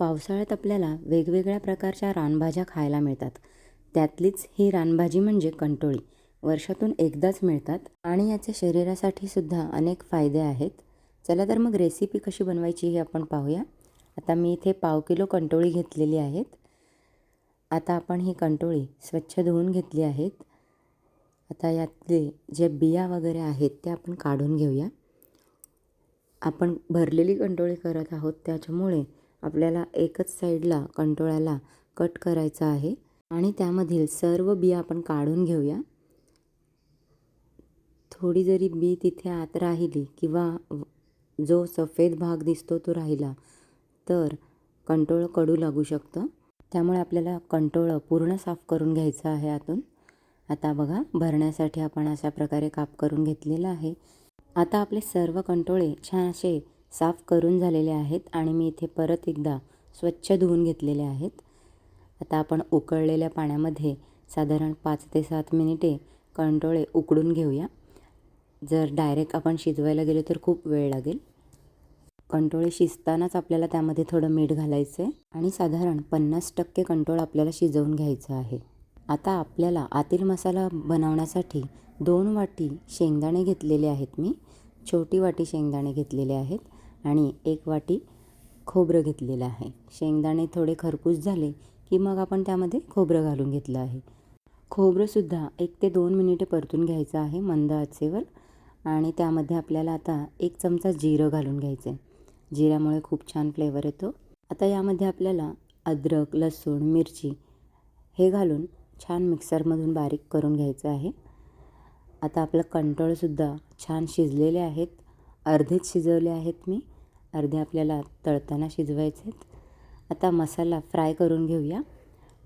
पावसाळ्यात आपल्याला वेगवेगळ्या प्रकारच्या रानभाज्या खायला मिळतात. त्यातलीच ही रानभाजी म्हणजे कंटोळी. वर्षातून एकदाच मिळतात आणि याचे शरीरासाठी सुद्धा अनेक फायदे आहेत. चला तर मग रेसिपी कशी बनवायची हे आपण पाहूया. आता मी इथे पाव किलो कंटोळी घेतलेली आहेत. आता आपण ही कंटोळी स्वच्छ धुवून घेतली आहेत. आता यातले जे बिया वगैरे आहेत ते आपण काढून घेऊया. आपण भरलेली कंटोळी करत आहोत. त्याच्यामुळे आपल्याला एकच साईडला कंटोळ्याला कट करायचं आहे. आणि त्यामधील सर्व बिया आपण काढून घेऊया. थोडी जरी बी तिथे आत राहिली किंवा जो सफेद भाग दिसतो तो राहिला तर कंटोळं कडू लागू शकतं. त्यामुळे आपल्याला कंटोळं पूर्ण साफ करून घ्यायचं आहे आतून. आता बघा भरण्यासाठी आपण अशा प्रकारे काप करून घेतलेलं आहे. आता आपले सर्व कंटोळे छान असे साफ करून झालेले आहेत आणि मी इथे परत एकदा स्वच्छ धुवून घेतलेले आहेत. आता आपण उकळलेल्या पाण्यामध्ये साधारण पाच ते सात मिनिटे कंटोळे उकडून घेऊया. जर डायरेक्ट आपण शिजवायला गेलो तर खूप वेळ लागेल. कंटोळे शिजतानाच आपल्याला त्यामध्ये थोडं मीठ घालायचं आहे आणि साधारण पन्नास टक्के कंटोळ आपल्याला शिजवून घ्यायचं आहे. आता आपल्याला आतील मसाला बनवण्यासाठी दोन वाटी शेंगदाणे घेतलेले आहेत मी. छोटी वाटी शेंगदाणे घेतलेले आहेत. आणि एक वाटी खोबरं घेतलेलं आहे. शेंगदाणे थोडे खरपूस झाले की मग आपण त्यामध्ये खोबरं घालून घेतलं आहे. खोबरंसुद्धा एक ते दोन मिनिटे परतून घ्यायचं आहे मंद आचेवर आणि त्यामध्ये आपल्याला आता एक चमचा जिरं घालून घ्यायचं आहे जिऱ्यामुळे खूप छान फ्लेवर येतो. आता यामध्ये आपल्याला अद्रक लसूण मिरची हे घालून छान मिक्सरमधून बारीक करून घ्यायचं आहे. आता आपलं कंटळसुद्धा छान शिजलेले आहेत. अर्धेच शिजवले आहेत मी. अर्धे आपल्याला तळताना शिजवायचे आहेत. आता मसाला फ्राय करून घेऊया.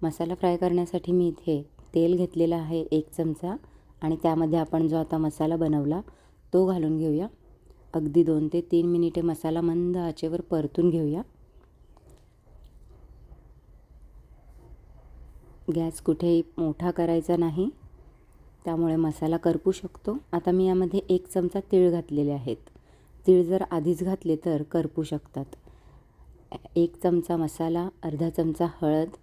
मसाला फ्राय करण्यासाठी मी इथे तेल घेतलेलं आहे एक चमचा आणि त्यामध्ये आपण जो आता मसाला बनवला तो घालून घेऊया. अगदी दोन ते तीन मिनिटे मसाला मंद आचेवर परतून घेऊया. गॅस कुठेही मोठा करायचा नाही. त्यामुळे मसाला करपू शकतो. आता मी यामध्ये एक चमचा तीळ घातलेले आहेत. तीळ जर आधीच घातले तर करपू शकतात. एक चमचा मसाला अर्धा चमचा हळद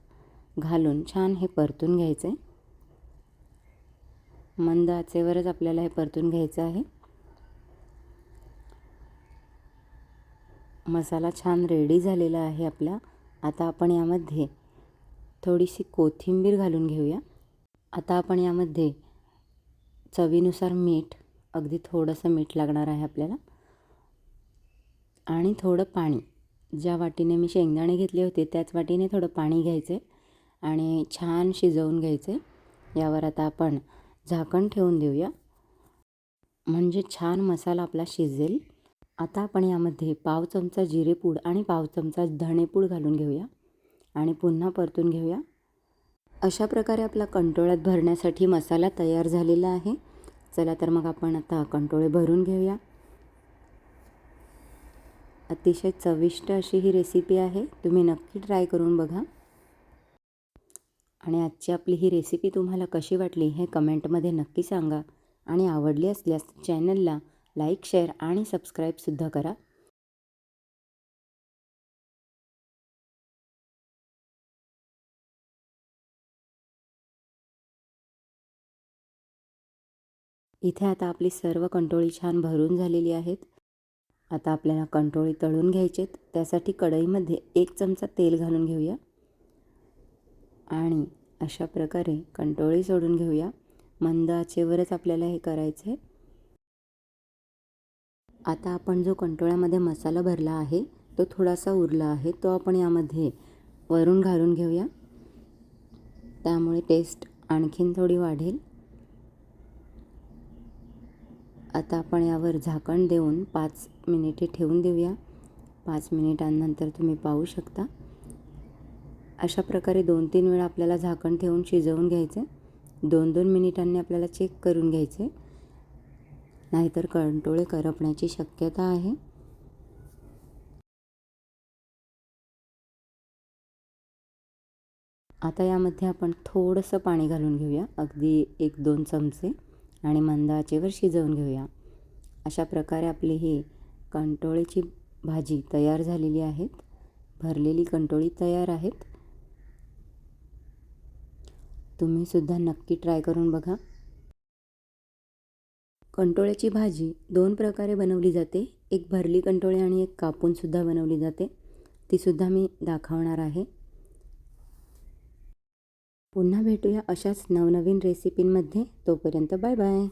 घालून छान हे परतून घ्यायचं. आहे मंद आचेवरच आपल्याला हे परतून घ्यायचं आहे. मसाला छान रेडी झालेला आहे आपला. आता आपण यामध्ये थोडीशी कोथिंबीर घालून घेऊया. आता आपण यामध्ये चवीनुसार मीठ अगदी थोडंसं मीठ लागणार आहे आपल्याला. आणि थोडं पाणी. ज्या वाटीने मी शेंगदाणे घेतले होते त्याच वाटीने थोडं पाणी घ्यायचे आणि छान शिजवून घ्यायचे. यावर आता आपण झाकण ठेवून देऊया. म्हणजे छान मसाला आपला शिजेल. आता आपण यामध्ये पाव चमचा जिरेपूड आणि पाव चमचा धणेपूड घालून घेऊया आणि पुन्हा परतून घेऊया. अशा प्रकारे आपला कंटोळ्यात भरण्यासाठी मसाला तयार झालेला आहे. चला तर मग आपण आता कंटोळे भरून घेऊया. अतिशय चविष्ट अशी ही रेसिपी आहे. तुम्ही नक्की ट्राय करून बघा. आणि आजची आपली ही रेसिपी तुम्हाला कशी वाटली हे कमेंटमध्ये नक्की सांगा. आणि आवडली असल्यास चॅनलला लाईक शेअर आणि सबस्क्राईबसुद्धा करा. इथे आता आपली सर्व कंटोळी छान भरून झालेली आहेत. आता आपल्याला कंटोळी तळून घ्यायचेत. त्यासाठी कढईमध्ये एक चमचा तेल घालून घेऊया. आणि अशा प्रकारे कंटोळी सोडून घेऊया. मंद आचेवरच आपल्याला हे करायचं आहे आता आपण जो कंटोळ्यामध्ये मसाला भरला आहे तो थोडासा उरला आहे. तो आपण यामध्ये वरून घालून घेऊया. त्यामुळे टेस्ट आणखीन थोडी वाढेल. आता आपण यावर झाकण देऊन पाच मिनिटे ठेवून देऊया. पाच मिनिटांनंतर तुम्ही पाहू शकता. अशा प्रकारे दोन तीन वेळा आपल्याला झाकण ठेवून शिजवून घ्यायचं. दोन दोन मिनिटांनी आपल्याला चेक करून घ्यायचे. नाहीतर कंटोळे करपण्याची शक्यता आहे. आता यामध्ये आपण थोडंसं पाणी घालून घेऊया. अगदी एक दोन चमचे. आणि मंद आचेवर शिजवून घेऊया. अशा प्रकारे आपली ही कंटोळीची भाजी तयार झालेली आहेत. भरलेली कंटोळी तयार आहेत. तुम्ही सुद्धा नक्की ट्राय करून बघा. कंटोळ्याची भाजी दोन प्रकारे बनवली जाते. एक भरली कंटोळी आणि एक कापूनसुद्धा बनवली जाते. तीसुद्धा मी दाखवणार आहे. पुन्हा भेटूया अशाच नवनवीन रेसिपींमध्ये तोपर्यंत बाय बाय